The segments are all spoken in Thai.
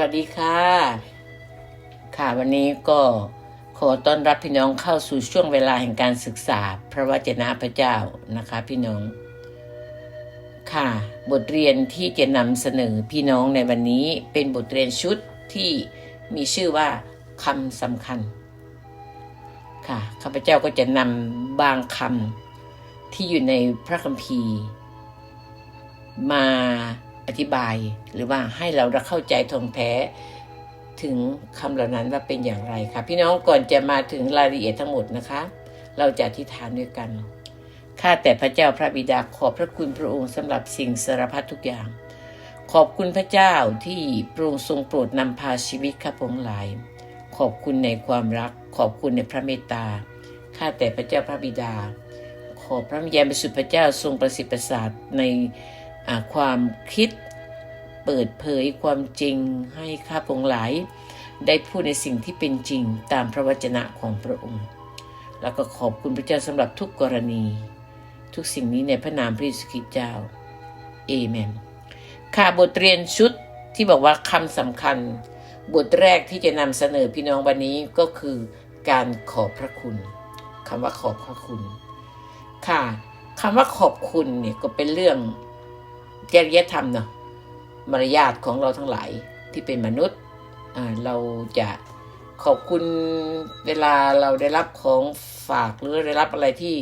วัสดีค่ะ ค่ะวันนี้ก็ขอต้อนรับพี่น้องเข้าสู่ช่วงเวลาแห่งการศึกษา พระวจนะพระเจ้านะคะพี่น้อง ค่ะ บทเรียนที่จะนำเสนอพี่น้องในวันนี้เป็นบทเรียนชุดที่มีชื่อว่าคำสำคัญ ค่ะข้าพเจ้าก็จะนำบางคำที่อยู่ในพระคัมภีร์ มา อธิบายหรือว่าให้เราได้เข้าใจท่องแท้ถึงคำเหล่านั้นว่าเป็นอย่างไรคะพี่น้องก่อนจะมาถึงรายละเอียดทั้งหมดนะคะ เราจะอธิษฐานด้วยกันข้าแต่พระเจ้าพระบิดาขอบพระคุณพระองค์สำหรับสิ่งสารพัดทุกอย่าง ขอบคุณพระเจ้าที่พระองค์ทรงโปรดนำพาชีวิตข้าพงหลาย ขอบคุณในความรัก ขอบคุณในพระเมตตาข้าแต่พระเจ้าพระบิดา ขอพระวิญญาณบริสุทธิ์พระเจ้าทรงประสิทธิ์ประสาทใน ความคิดเปิดเผยความจริงให้ข้าพงหลาย ได้พูดในสิ่งที่เป็นจริงตามพระวจนะของพระองค์ แล้วก็ขอบคุณพระเจ้าสำหรับทุกกรณี ทุกสิ่งนี้ในพระนามพระเยซูคริสต์เจ้าเอเมนค่ะบทเรียนชุดที่บอกว่าคำสำคัญ บทแรกที่จะนำเสนอพี่น้องวันนี้ก็คือการขอบพระคุณคำว่าขอบพระคุณ ค่ะคำว่าขอบคุณเนี่ยก็เป็นเรื่อง จริยธรรมเนาะมารยาทของเราทั้งหลายที่เป็นมนุษย์เราจะขอบคุณเวลาเราได้รับของฝากหรือได้รับอะไรที่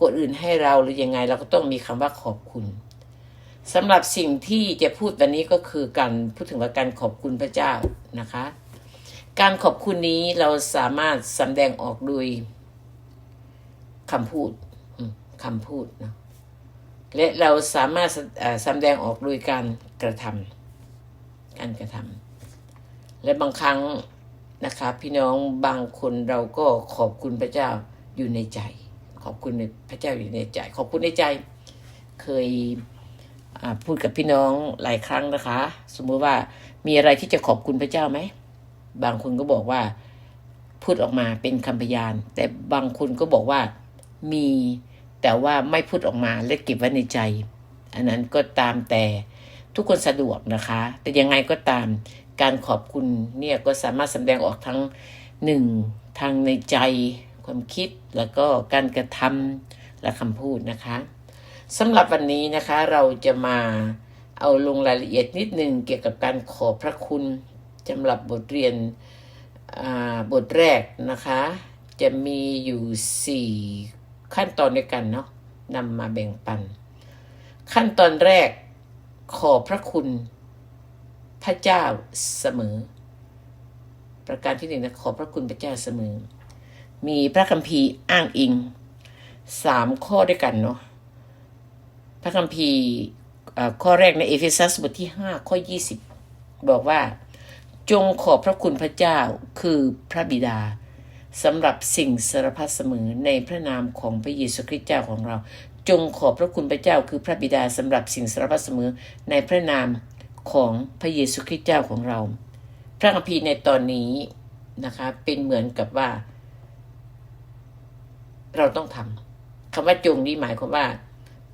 คนอื่นให้เราหรือยังไง เราก็ต้องมีคำว่าขอบคุณสำหรับสิ่งที่จะพูดวันนี้ก็คือการพูดถึงว่าการขอบคุณพระเจ้านะคะ การขอบคุณนี้เราสามารถสำแดงออกโดยคำพูดคำพูดเนาะ และเราสามารถเอ่อสดงออกโดยการกระทำการกระทำและบางครั้งนะคะพี่น้องบางคนเราก็ขอบคุณพระเจ้าอยู่ในใจ ขอบคุณในพระเจ้าอยู่ในใจ ขอบคุณในใจ เคยพูดกับพี่น้องหลายครั้งนะคะ สมมุติว่ามีอะไรที่จะขอบคุณพระเจ้าไหมบางคนก็บอกว่าพูดออกมาเป็นคำพยาน แต่บางคนก็บอกว่ามี แต่ว่าไม่พูดออกมาและเก็บไว้ในใจ อันนั้นก็ตามแต่ทุกคนสะดวกนะคะ แต่ยังไงก็ตามการขอบคุณเนี่ยก็สามารถแสดงออกทั้งหนึ่งทางในใจความคิดแล้วก็การกระทำและคำพูดนะคะสำหรับวันนี้นะคะเราจะมาเอาลงรายละเอียดนิดนึงเกี่ยวกับการขอบพระคุณสำหรับบทเรียนบทแรกนะคะ จะมีอยู่ 4 ขั้นตอนด้วยกันเนาะนำมาแบ่งปัน ขั้นตอนแรกขอพระคุณ พระเจ้าเสมอ ประการที่หนึ่งนะขอพระคุณพระเจ้าเสมอ มีพระคัมภีร์อ้างอิงสามข้อด้วยกันเนาะพระคัมภีร์ข้อแรกในเอเฟซัสบทที่5ข้อ20บอกว่า จงขอบพระคุณพระเจ้าคือพระบิดา สำหรับสิ่งสารพัดเสมอในพระนามของพระเยซูคริสต์เจ้าของเรา จงขอบพระคุณพระเจ้าคือพระบิดาสำหรับสิ่งสารพัดเสมอในพระนามของพระเยซูคริสต์เจ้าของเรา พระคัมภีร์ในตอนนี้นะคะเป็นเหมือนกับว่า เราต้องทำคำว่าจงนี้หมายความว่า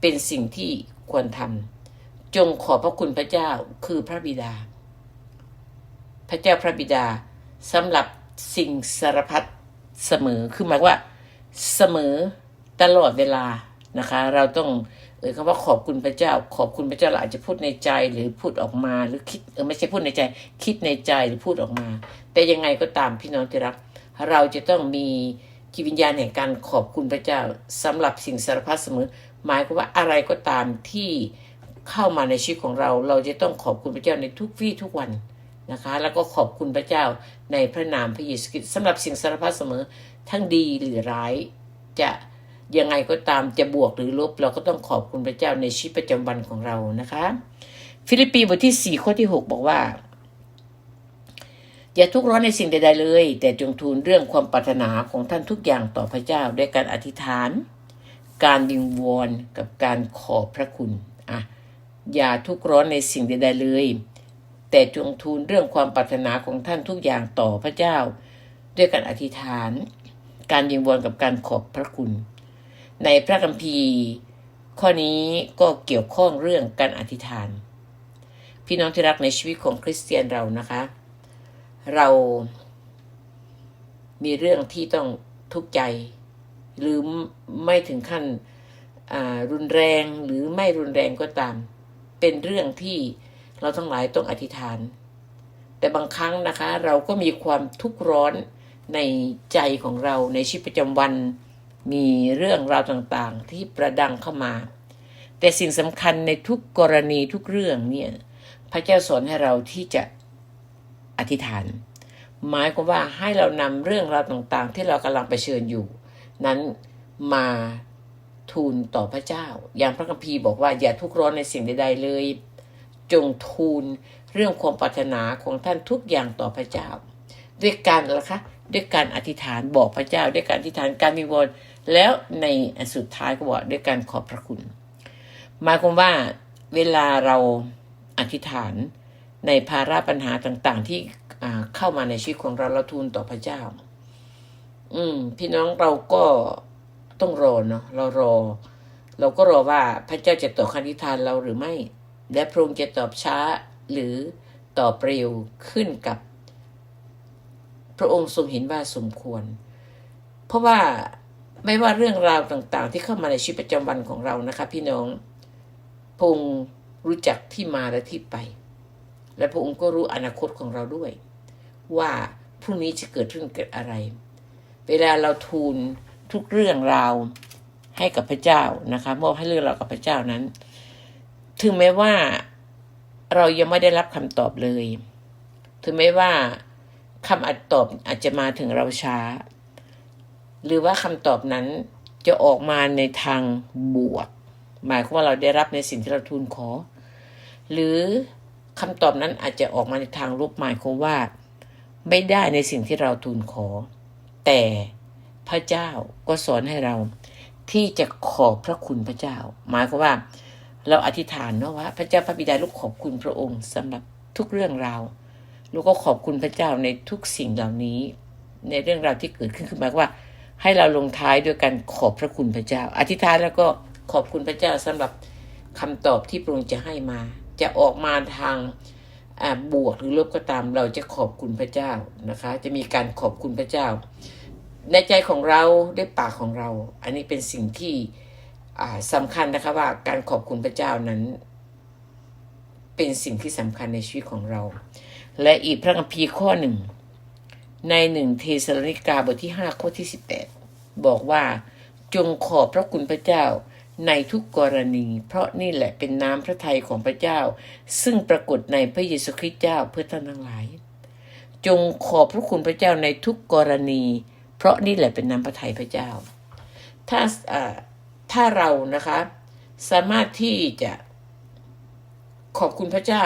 เป็นสิ่งที่ควรทำจงขอบพระคุณพระเจ้าคือพระบิดา พระเจ้าพระบิดาสำหรับสิ่งสารพัด เสมอคือหมายว่าเสมอตลอดเวลานะคะ เราต้องเอ่ยคำว่าขอบคุณพระเจ้า ขอบคุณพระเจ้าเราอาจจะพูดในใจหรือพูดออกมาหรือคิดเออไม่ใช่พูดในใจ คิดในใจหรือพูดออกมา แต่ยังไงก็ตามพี่น้องที่รัก เราจะต้องมีจิตวิญญาณแห่งการขอบคุณพระเจ้าสำหรับสิ่งสารพัดเสมอ หมายความว่าอะไรก็ตามที่เข้ามาในชีวิตของเรา เราจะต้องขอบคุณพระเจ้าในทุกวี่ทุกวัน นะคะ แล้วก็ขอบคุณพระเจ้าในพระนามพระเยซูคริสต์สำหรับสิ่งสารพัดเสมอทั้งดีหรือร้ายจะยังไงก็ตามจะบวกหรือลบ เราก็ต้องขอบคุณพระเจ้าในชีวิตประจำวันของเรานะคะ ฟิลิปปีบทที่4ข้อที่6บอกว่า อย่าทุกข์ร้อนในสิ่งใด ๆ เลย แต่จงทูลเรื่องความปรารถนาของท่านทุกอย่างต่อพระเจ้าด้วยการอธิษฐาน การวิงวอนกับการขอบพระคุณอะอย่าทุกข์ร้อนในสิ่งใด ๆ เลย แต่จงทูลเรื่องความปรารถนาของท่านทุกอย่างต่อพระเจ้า ด้วยการอธิษฐาน การยิงวอนกับการขอบพระคุณ ในพระคัมภีร์ ข้อนี้ก็เกี่ยวข้องเรื่องการอธิษฐาน พี่น้องที่รักในชีวิตของคริสเตียนเรานะคะ เรามีเรื่องที่ต้องทุกข์ใจ หรือไม่ถึงขั้นรุนแรงหรือไม่รุนแรงก็ตาม เป็นเรื่องที่ เราทั้งหลายต้องอธิษฐาน แต่บางครั้งนะคะ เราก็มีความทุกข์ร้อนในใจของเราในชีวิตประจำวัน มีเรื่องราวต่างๆ ที่ประดังเข้ามา แต่สิ่งสำคัญในทุกกรณีทุกเรื่องเนี่ยพระเจ้าสอนให้เราที่จะอธิษฐาน หมายความว่าให้เรานำเรื่องราวต่างๆ ที่เรากำลังเผชิญอยู่ นั้นมาทูลต่อพระเจ้า อย่างพระคัมภีร์บอกว่าอย่าทุกข์ร้อนในสิ่งใดๆเลย จงทูลเรื่องความปรารถนาของท่านทุกอย่างต่อพระเจ้า ด้วยการอะไรคะด้วยการอธิษฐานบอกพระเจ้า ด้วยการอธิษฐานการมีวรแล้วในสุดท้ายก็บอกด้วยการขอบพระคุณหมายความว่าเวลาเราอธิษฐานในภาระปัญหาต่างๆ ที่เข้ามาในชีวิตของเราเราทูลต่อพระเจ้า อืม พี่น้องเราก็ต้องรอเนาะเรารอ เราก็รอว่าพระเจ้าจะตอบคำอธิษฐานเราหรือไม่ และพระองค์จะตอบช้าหรือตอบเร็วขึ้นกับ พระองค์ทรงเห็นว่าสมควร เพราะว่าไม่ว่าเรื่องราวต่างๆ ที่เข้ามาในชีวิตประจำวันของเรานะคะ พี่น้องพระองค์รู้จักที่มาและที่ไป และพระองค์ก็รู้อนาคตของเราด้วย ว่าพรุ่งนี้จะเกิดเรื่องเกิดอะไร เวลาเราทูลทุกเรื่องราวให้กับพระเจ้านะคะมอบให้เรื่องราวกับพระเจ้านั้น ถึงแม้ว่าเรายังไม่ได้รับคำตอบเลย ถึงแม้ว่าคำอัดตอบอาจจะมาถึงเราช้า หรือว่าคำตอบนั้นจะออกมาในทางบวก หมายความว่าเราได้รับในสิ่งที่เราทูลขอ หรือคำตอบนั้นอาจจะออกมาในทางลบหมายความว่า ไม่ได้ในสิ่งที่เราทูลขอ แต่พระเจ้าก็สอนให้เราที่จะขอบพระคุณพระเจ้า หมายความว่า เราอธิษฐานเนาะว่า พระเจ้าพระบิดาลูกขอบคุณพระองค์สำหรับทุกเรื่องราวลูกก็ขอบคุณพระเจ้าในทุกสิ่งเหล่านี้ ในเรื่องราวที่เกิดขึ้นคือหมายว่า ให้เราลงท้ายด้วยการขอบพระคุณพระเจ้า อธิษฐานแล้วก็ขอบคุณพระเจ้าสำหรับคำตอบที่พระองค์จะให้มา จะออกมาทางบวกหรือลบก็ตาม เราจะขอบคุณพระเจ้านะคะ จะมีการขอบคุณพระเจ้า ในใจของเราด้วยปากของเรา อันนี้เป็นสิ่งที่ สำคัญนะคะว่าการขอบคุณพระเจ้านั้น เป็นสิ่งที่สำคัญในชีวิตของเรา และอีกพระคัมภีร์ข้อหนึ่ง ในหนึ่งเทสลนิกาบทที่ห้าข้อที่สิบแปดบอกว่าจงขอบพระคุณพระเจ้าในทุกกรณี เพราะนี่แหละเป็นน้ำพระทัยของพระเจ้า ซึ่งปรากฏในพระเยซูคริสต์เจ้าเพื่อท่านทั้งหลาย จงขอบพระคุณพระเจ้าในทุกกรณี เพราะนี่แหละเป็นน้ำพระทัยพระเจ้า ถ้า ถ้าเรานะคะ สามารถที่จะขอบคุณพระเจ้า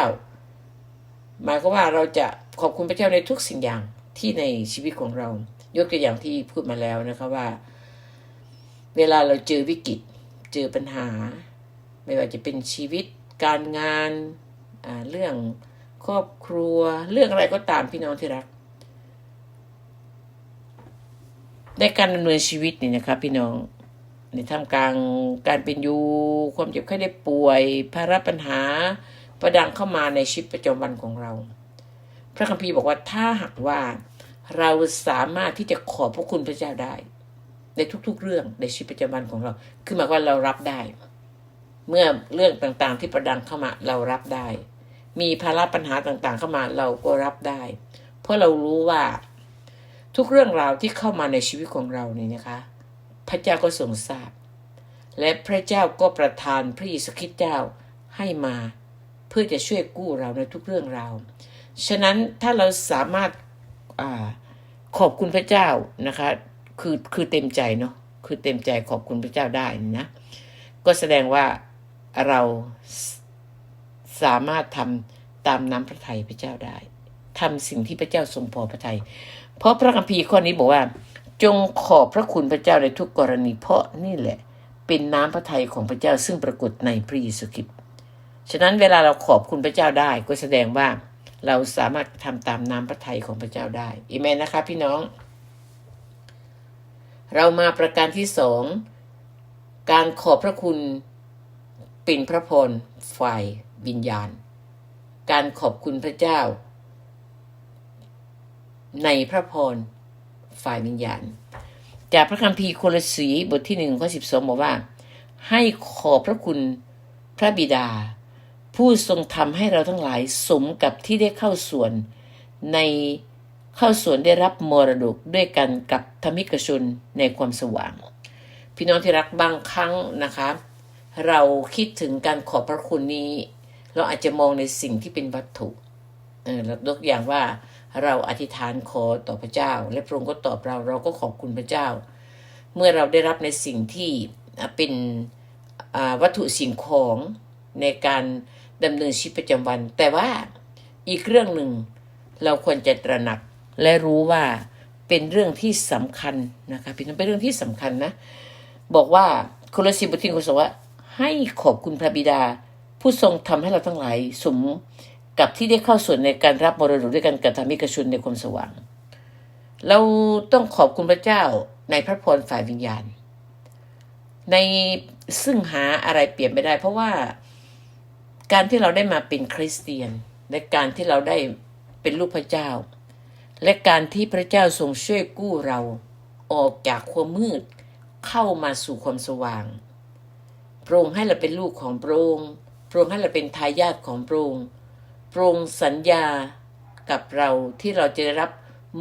หมายก็ว่าเราจะขอบคุณพระเจ้าในทุกสิ่งอย่างที่ในชีวิตของเรา ยกตัวอย่างที่พูดมาแล้วนะคะว่า เวลาเราเจอวิกฤตเจอปัญหา ไม่ว่าจะเป็นชีวิต การงานเรื่องครอบครัว เรื่องอะไรก็ตามพี่น้องที่รัก ในการดำเนินชีวิตนี่นะครับพี่น้อง ในท่ามกลางการเป็นอยู่ ความเจ็บไข้ได้ป่วย ภาระปัญหา ประดังเข้ามาในชีวิตประจำวันของเรา พระคัมภีร์บอกว่าถ้าหากว่าเราสามารถที่จะขอพระคุณพระเจ้าได้ ในทุกๆเรื่องในชีวิตประจำวันของเรา คือหมายว่าเรารับได้ เมื่อเรื่องต่างๆที่ประดังเข้ามาเรารับได้ มีภาระปัญหาต่างๆเข้ามาเราก็รับได้ เพราะเรารู้ว่าทุกเรื่องราวที่เข้ามาในชีวิตของเรานี่นะคะ พระเจ้าก็ทรงทราบ และพระเจ้าก็ประทานพระเยซูคริสต์เจ้าให้มา เพื่อจะช่วยกู้เราในทุกเรื่องราวฉะนั้นถ้าเราสามารถอขอบคุณพระเจ้านะคะคือคือเต็มใจเนาะคือเต็มใจขอบคุณพระเจ้าได้นะก็แสดงว่าเราสามารถทำตามน้ำพระทัยพระเจ้าได้ทำสิ่งที่พระเจ้าทรงพอพระทยัยเพราะพระคัมภีร์ข้อนี้บอกว่า จงขอบพระคุณพระเจ้าในทุกกรณีเพราะนี่แหละ เป็นน้ำพระทัยของพระเจ้าซึ่งปรากฏในพระเยซูคริสต์ฉะนั้นเวลาเราขอบคุณพระเจ้าได้ก็แสดงว่าเราสามารถทำตามน้ำพระทัยของพระเจ้าได้อีเมนนะคะ พี่น้อง เรามาประการที่สองการขอบพระคุณเป็นพระพรฝ่ายวิญญาณ การขอบคุณพระเจ้า ในพระพร ฝ่ายวิญญาณ จากพระคัมภีร์โคลสีบทที่หนึ่งข้อสิบสองบอกว่า ให้ขอบพระคุณพระบิดา ผู้ทรงทำให้เราทั้งหลายสมกับที่ได้เข้าส่วน ในเข้าส่วนได้รับมรดกด้วยกันกับธรรมิกชนในความสว่าง พี่น้องที่รักบางครั้งนะคะ เราคิดถึงการขอบพระคุณนี้ เราอาจจะมองในสิ่งที่เป็นวัตถุเออเรายกอย่างว่า เราอธิษฐานขอต่อพระเจ้า และพระองค์ก็ตอบเราเราก็ขอบคุณพระเจ้า เมื่อเราได้รับในสิ่งที่เป็นวัตถุสิ่งของในการดำเนินชีวิตประจำวัน แต่ว่าอีกเรื่องหนึ่งเราควรจะตระหนักและรู้ว่าเป็นเรื่องที่สำคัญนะคะพี่น้องเป็นเรื่องที่สำคัญนะ บอกว่าโคลสีบทที่หนึ่งข้อสว่าให้ขอบคุณพระบิดา ผู้ทรงทำให้เราทั้งหลายสม กับที่ได้เข้าส่วนในการรับมรดกด้วยกันกับธรรมิกชนในความสว่าง เราต้องขอบคุณพระเจ้าในพระพรฝ่ายวิญญาณ ในซึ่งหาอะไรเปลี่ยนไม่ได้ เพราะว่าการที่เราได้มาเป็นคริสเตียน และการที่เราได้เป็นลูกพระเจ้า และการที่พระเจ้าทรงช่วยกู้เราออกจากความมืดเข้ามาสู่ความสว่างพรองให้เราเป็นลูกของพรองค์พรองให้เราเป็นทายาทของพรอง ค์พระองสัญญากับเราที่เราจะได้รับ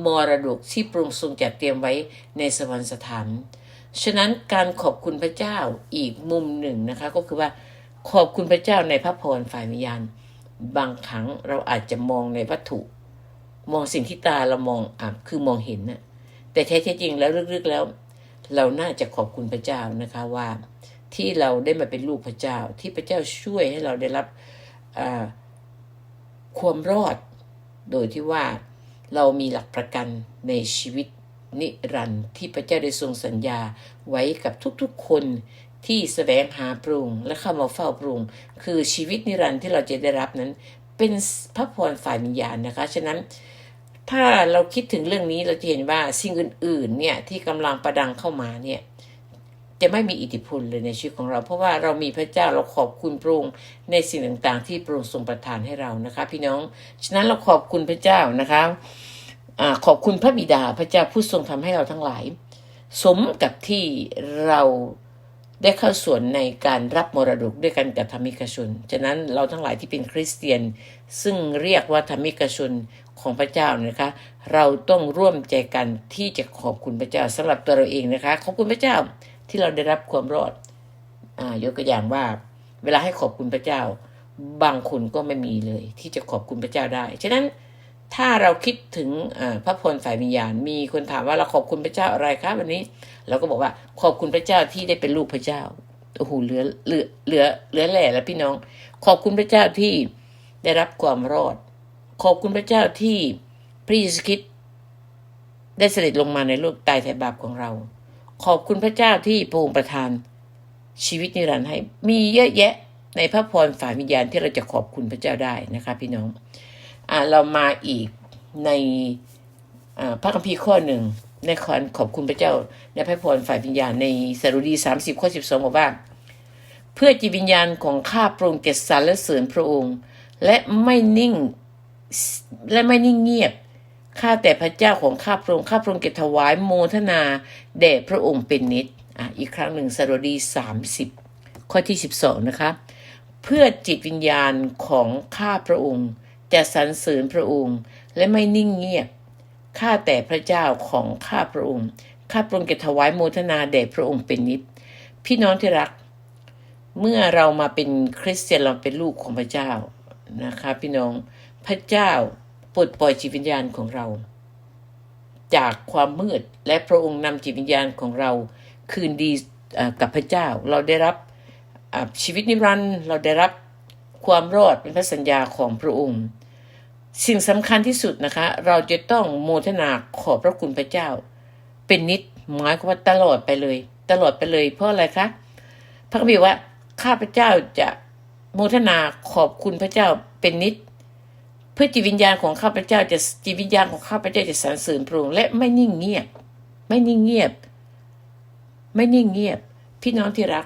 มรดกที่พระองทรงจัดเตรียมไว้ในสวรรคสถาน ฉะนั้นการขอบคุณพระเจ้าอีกมุมหนึ่งนะคะ ก็คือว่าขอบคุณพระเจ้าในพระพรฝ่ายวิญญาณ บางครั้งเราอาจจะมองในวัตถุ มองสิ่งที่ตาเรามองอะคือมองเห็นนะแต่แท้ที่จริงแล้วลึกๆแล้ว เราน่าจะขอบคุณพระเจ้านะคะว่า ที่เราได้มาเป็นลูกพระเจ้าที่พระเจ้าช่วยให้เราได้รับอ่า ความรอด โดยที่ว่าเรามีหลักประกันในชีวิตนิรันดร์ที่พระเจ้าได้ทรงสัญญาไว้กับทุกๆคนที่แสวงหาพระองและเข้ามาเฝ้าพระองคือชีวิตนิรันดร์ที่เราจะได้รับนั้น เป็นพระพรฝ่ายวิญญาณนะคะ ฉะนั้นถ้าเราคิดถึงเรื่องนี้เราจะเห็นว่าสิ่งอื่นๆเนี่ยที่กำลังประดังเข้ามาเนี่ย จะไม่มีอิทธิพลเลยในชีวิตของเรา เพราะว่าเรามีพระเจ้าเราขอบคุณพระองค์ในสิ่งต่างๆ ที่พระองค์ทรงประทานให้เรานะคะ พี่น้องฉะนั้นเราขอบคุณพระเจ้านะคะอาขอบคุณพระบิดาพระเจ้าผู้ทรงทำให้เราทั้งหลาย สมกับที่เราได้เข้าส่วนในการรับมรดกด้วยกันกับธรรมิกชน ฉะนั้นเราทั้งหลายที่เป็นคริสเตียน ซึ่งเรียกว่าธรรมิกชนของพระเจ้านะคะ เราต้องร่วมใจกันที่จะขอบคุณพระเจ้าสำหรับตัวเราเองนะคะ ขอบคุณพระเจ้า ที่เราได้รับความรอดอ่ายกตัวอย่างว่า เวลาให้ขอบคุณพระเจ้า บางคนก็ไม่มีเลย ที่จะขอบคุณพระเจ้าได้ ฉะนั้นถ้าเราคิดถึงพระพรฝ่ายวิญญาณ มีคนถามว่าเราขอบคุณพระเจ้าอะไรครับวันนี้ เราก็บอกว่าขอบคุณพระเจ้าที่ได้เป็นลูกพระเจ้าโอ้โหเหลือเหลือเหลือเหลือแหล่แล้วพี่น้อง ขอบคุณพระเจ้าที่ได้รับความรอด ขอบคุณพระเจ้าที่พระเยซูคริสต์ได้เสด็จลงมาในโลกตายแทนบาปของเรา ขอบคุณพระเจ้าที่พระองค์ประทาน ชีวิตนิรันดร์ให้ มีเยอะแยะในพระพรฝ่ายวิญญาณที่เราจะขอบคุณพระเจ้าได้นะคะพี่น้องอ่าเรามาอีกในพระคัมภีร์ข้อหนึ่งในขอนขอบคุณพระเจ้าในพระพรฝ่ายวิญญาณในสรุดีสามสิบข้อสิบสองบอกว่า เพื่อจิตวิญญาณของข้าพระองค์เกสรและเสริญพระองค์ และไม่นิ่งและไม่นิ่งเงียบ ข้าแต่พระเจ้าของข้าพระองค์ข้าพระองค์เกถวายโมทนาแด่พระองค์เป็นนิดอะอีกครั้งหนึ่งสรดีสามสิบข้อที่สิบสองนะคะเพื่อจิตวิญญาณของข้าพระองค์จะสรรเสริญพระองค์และไม่นิ่งเงียบข้าแต่พระเจ้าของข้าพระองค์ข้าพระองค์จะถวายโมทนาแด่พระองค์เป็นนิดพี่น้องที่รัก เมื่อเรามาเป็นคริสเตียนเราเป็นลูกของพระเจ้านะคะ พี่น้องพระเจ้า ปลดปล่อยจิตวิญญาณของเรา จากความมืดและพระองค์นำจิตวิญญาณของเรา คืนดีกับพระเจ้า เราได้รับชีวิตนิรันดร์เราได้รับความรอดเป็นพระสัญญาของพระองค์ สิ่งสำคัญที่สุดนะคะ เราจะต้องโมทนาขอบพระคุณพระเจ้า เป็นนิดหมายความว่าตลอดไปเลย ตลอดไปเลย เพราะอะไรคะพระคัมภีร์ว่าข้าพเจ้าจะโมทนาขอบคุณพระเจ้าเป็นนิด เพื่อจิตวิญญาณของข้าพเจ้าจะจิตวิญญาณของข้าพเจ้าจะสรรเสริญพระองค์และไม่นิ่งเงียบ ไม่นิ่งเงียบ ไม่นิ่งเงียบ พี่น้องที่รัก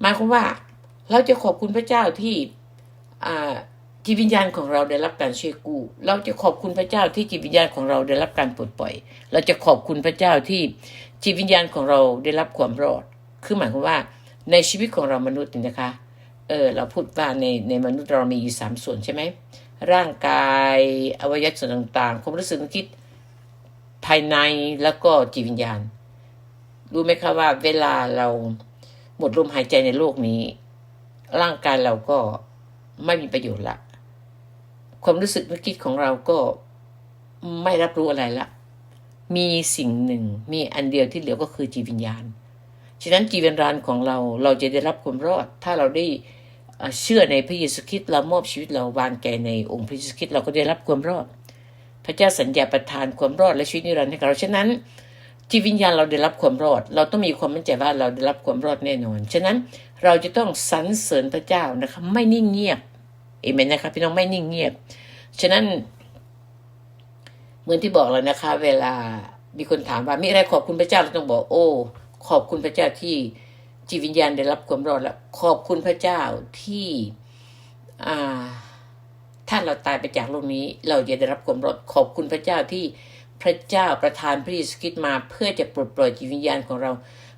หมายความว่าเราจะขอบคุณพระเจ้าที่จิตวิญญาณของเราได้รับการช่วยกู้เราจะขอบคุณพระเจ้าที่จิตวิญญาณของเราได้รับการปลดปล่อย เราจะขอบคุณพระเจ้าที่จิตวิญญาณของเราได้รับความรอด คือหมายความว่าในชีวิตของเรามนุษย์นี่นะคะ เออเราพูดว่าในในมนุษย์เรามีอยู่สามส่วนใช่ไหม ร่างกายอวัยวะส่วนต่างๆ ความรู้สึกคิดภายในแล้วก็จิตวิญญาณ รู้ไหมคะว่าเวลาเราหมดลมหายใจในโลกนี้ ร่างกายเราก็ไม่มีประโยชน์ละ ความรู้สึกนึกคิดของเราก็ไม่รับรู้อะไรละ มีสิ่งหนึ่ง มีอันเดียวที่เหลือก็คือจิตวิญญาณ ฉะนั้นจิตวิญญาณของเราเราจะได้รับความรอด ถ้าเราได้ เชื่อในพระเยซูคริสต์เรามอบชีวิตเราวางใจในองค์พระเยซูคริสต์เราก็ได้รับความรอด พระเจ้าสัญญาประทานความรอดและชีวิตนิรันดร์ให้กับเราฉะนั้นจิตวิญญาณเราได้รับความรอด เราต้องมีความมั่นใจว่าเราได้รับความรอดแน่นอน ฉะนั้นเราจะต้องสรรเสริญพระเจ้านะคะไม่นิ่งเงียบเอเมนนะคะพี่น้องไม่นิ่งเงียบ ฉะนั้นเหมือนที่บอกแล้วนะคะ เวลามีคนถามว่ามีอะไรขอบคุณพระเจ้าเราต้องบอกโอ้ ขอบคุณพระเจ้าที่ จิตวิญญาณได้รับความรอดแล้ว ขอบคุณพระเจ้าที่อ่าถ้าเราตายไปจากโลกนี้ เราจะได้รับความรอดขอบคุณพระเจ้าที่พระเจ้าประทานพระเยซูคริสต์มา เพื่อจะปลดปล่อยจิตวิญญาณของเรา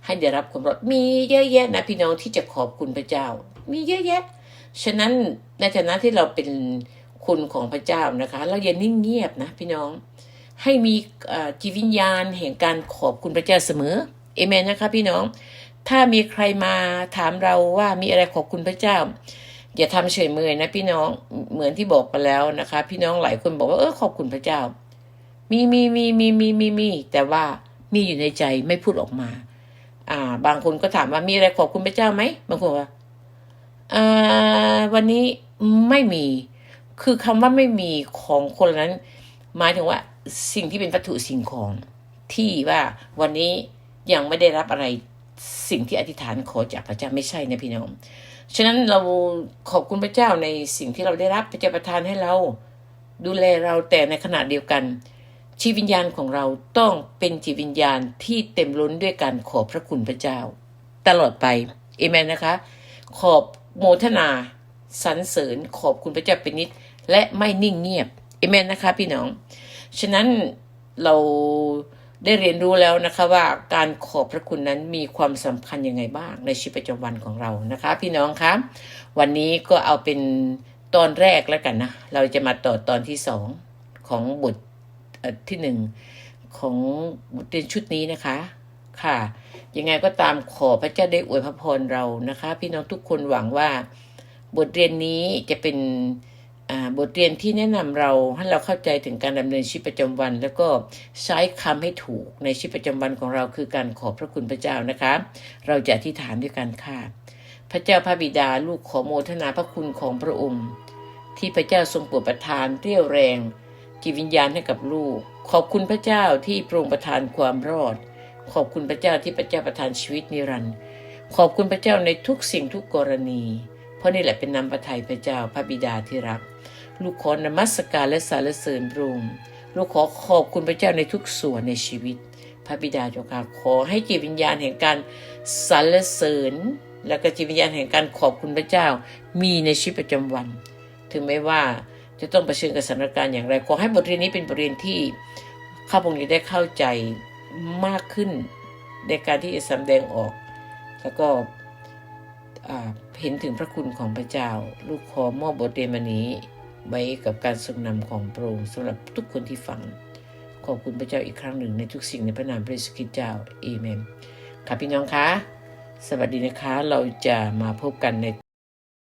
ให้ได้รับความรอดมีเยอะแยะนะพี่น้องที่จะขอบคุณพระเจ้า มีเยอะแยะ ฉะนั้นในฐานะที่เราเป็นคุณของพระเจ้านะคะ เราอย่านิ่งเงียบนะพี่น้อง ให้มีจิตวิญญาณแห่งการขอบคุณพระเจ้าเสมอเอเมนนะคะพี่น้อง ถ้ามีใครมาถามเราว่ามีอะไรขอบคุณพระเจ้า อย่าทำเฉยเมยนะพี่น้องเหมือนที่บอกไปแล้วนะคะ พี่น้องหลายคนบอกว่าเออขอบคุณพระเจ้า มีมีมีมีมีมีมีแต่ว่ามีอยู่ในใจไม่พูดออกมา อ่า บางคนก็ถามว่ามีอะไรขอบคุณพระเจ้าไหมบางคนว่าอ่าวันนี้ไม่มี คือคำว่าไม่มีของคนนั้น หมายถึงว่า สิ่งที่เป็นวัตถุสิ่งของที่ว่าวันนี้ยังไม่ได้รับอะไร สิ่งที่อธิษฐานขอจากพระเจ้าไม่ใช่นะพี่น้อง ฉะนั้นเราขอบคุณพระเจ้าในสิ่งที่เราได้รับพระเจ้าประทานให้เรา ดูแลเราแต่ในขณะเดียวกันชีวิตวิญญาณของเราต้องเป็นจิตวิญญาณที่เต็มล้นด้วยการขอบพระคุณพระเจ้า ตลอดไปเอเมนนะคะ ขอบโมทนาสรรเสริญขอบคุณพระเจ้าเป็นนิด และไม่นิ่งเงียบเอเมนนะคะ พี่น้อง ฉะนั้นเรา ได้เรียนรู้แล้วนะคะว่าการขอบพระคุณนั้นมีความสำคัญยังไงบ้างในชีวิตประจำวันของเรานะคะ พี่น้องคะวันนี้ก็เอาเป็นตอนแรกแล้วกันนะ เราจะมาต่อตอนที่สองของบทที่หนึ่งของบทเรียนชุดนี้นะคะ ค่ะ ยังไงก็ตามขอพระเจ้าได้อวยพระพรเรานะคะ พี่น้องทุกคนหวังว่า บทเรียนนี้จะเป็น บทเรียนที่แนะนำเราให้เราเข้าใจถึงการดำเนินชีวิตประจำวัน แล้วก็ใช้คำให้ถูกในชีวิตประจำวันของเราคือการขอบพระคุณพระเจ้านะคะ เราจะอธิษฐานด้วยกันค่ะ พระเจ้าพระบิดาลูกขอโมทนาพระคุณของพระองค์ ที่พระเจ้าทรงโปรดประทานเรี่ยวแรงจิตวิญญาณให้กับลูก ขอบคุณพระเจ้าที่พรงประทานความรอด ขอบคุณพระเจ้าที่พระเจ้าประทานชีวิตนิรันดร์ขอบคุณพระเจ้าในทุกสิ่งทุกกรณี เพราะนี่แหละเป็นนามพระทัยพระเจ้าพระบิดาที่รัก ลูกขอนมัสการและสรรเสริญพระองค์ลูกขอขอบคุณพระเจ้าในทุกส่วนในชีวิต พระบิดาเจ้าค่ะขอให้จิตวิญญาณแห่งการสรรเสริญ และก็จิตวิญญาณแห่งการขอบคุณพระเจ้า มีในชีวิตประจำวัน ถึงแม้ว่าจะต้องเผชิญกับสถานการณ์อย่างไรขอให้บทเรียนนี้เป็นบทเรียนที่ข้าพงศ์ได้เข้าใจมากขึ้นในการที่จะแสดงออก แล้วก็เห็นถึงพระคุณของพระเจ้า ลูกขอมอบบทเรียนวันนี้ ไว้กับการทรงนำของพระองค์สำหรับทุกคนที่ฟัง ขอบคุณพระเจ้าอีกครั้งหนึ่งในทุกสิ่งในพระนามพระเยซูคริสต์เจ้าเอเมนค่ะพี่น้องคะสวัสดีนะคะเราจะมาพบกันใน